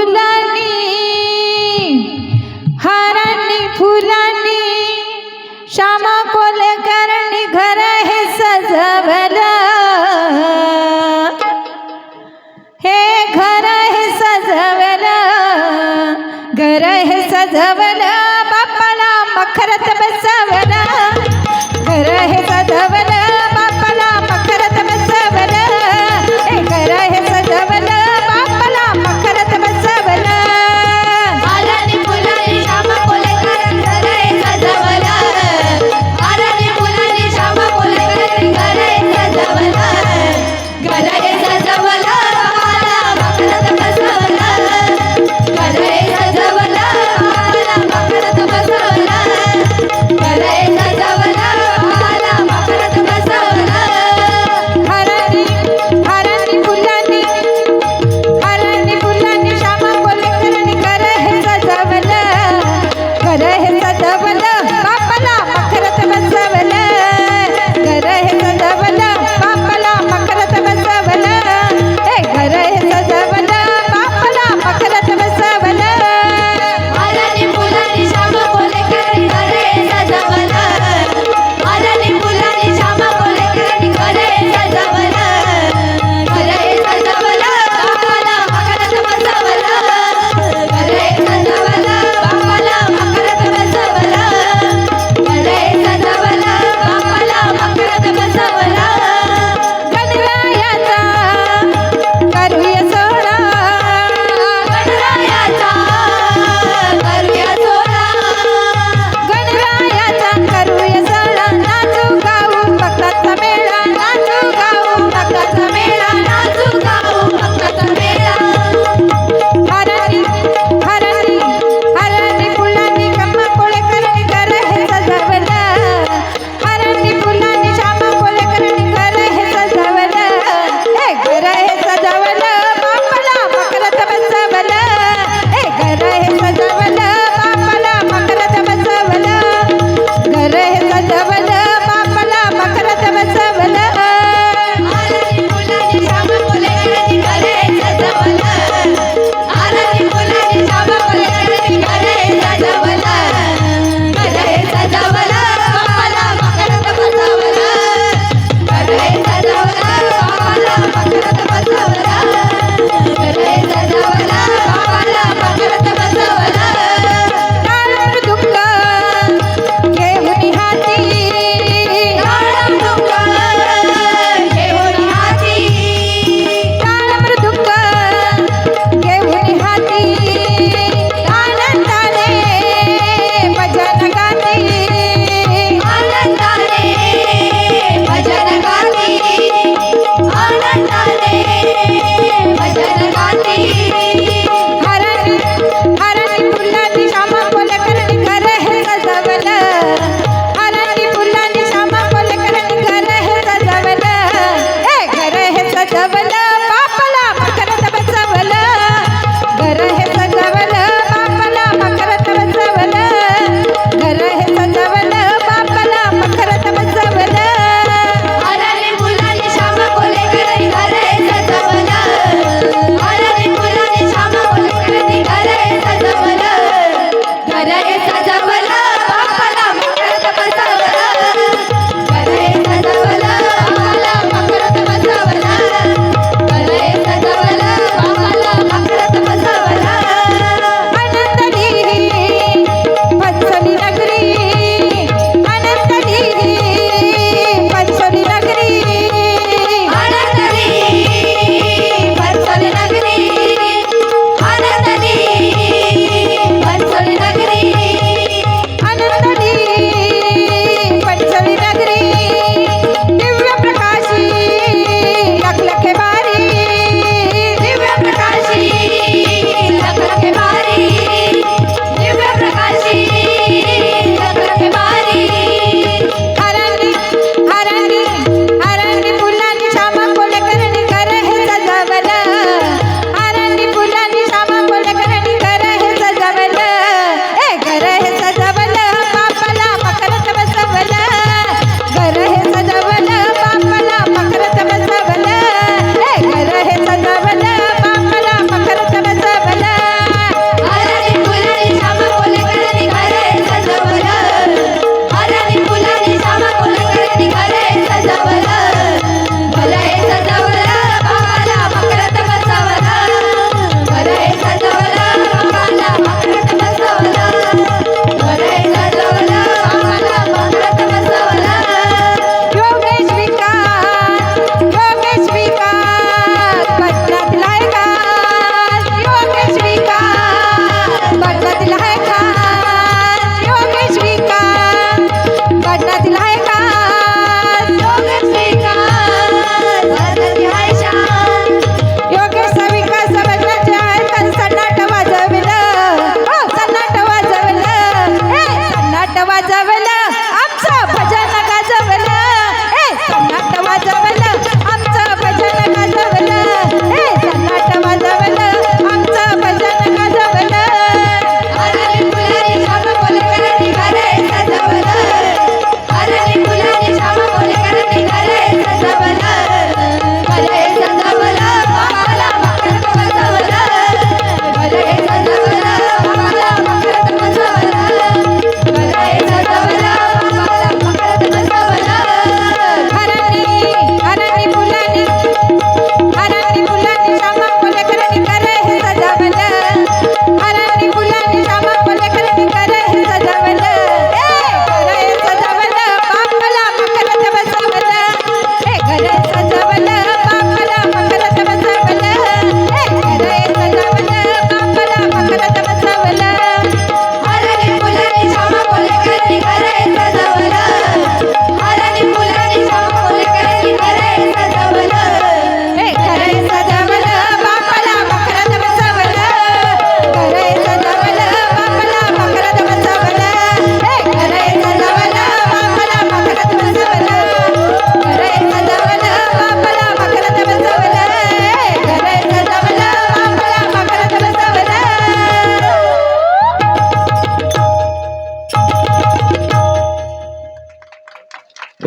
फुलानी हारांनी फुलानी श्यामा कोलेकरांनी घर हे सजवलं. हे घर हे सजवलं घर हे सजवलं. बाप्पाला मखरत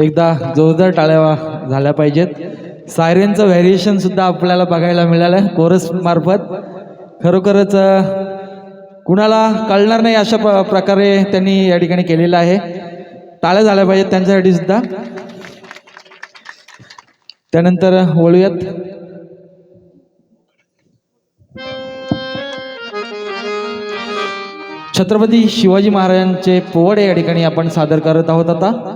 एकदा जोरदार टाळ्या झाल्या पाहिजेत. सायरेनचं व्हॅरिएशन सुद्धा आपल्याला बघायला मिळालं कोरस मार्फत. खरोखरच कुणाला कळणार नाही अशा प प्रकारे त्यांनी या ठिकाणी केलेलं आहे. टाळ्या झाल्या पाहिजेत त्यांच्यासाठी सुद्धा. त्यानंतर वळूयात. छत्रपती शिवाजी महाराजांचे पोवाडे या ठिकाणी आपण सादर करत आहोत आता.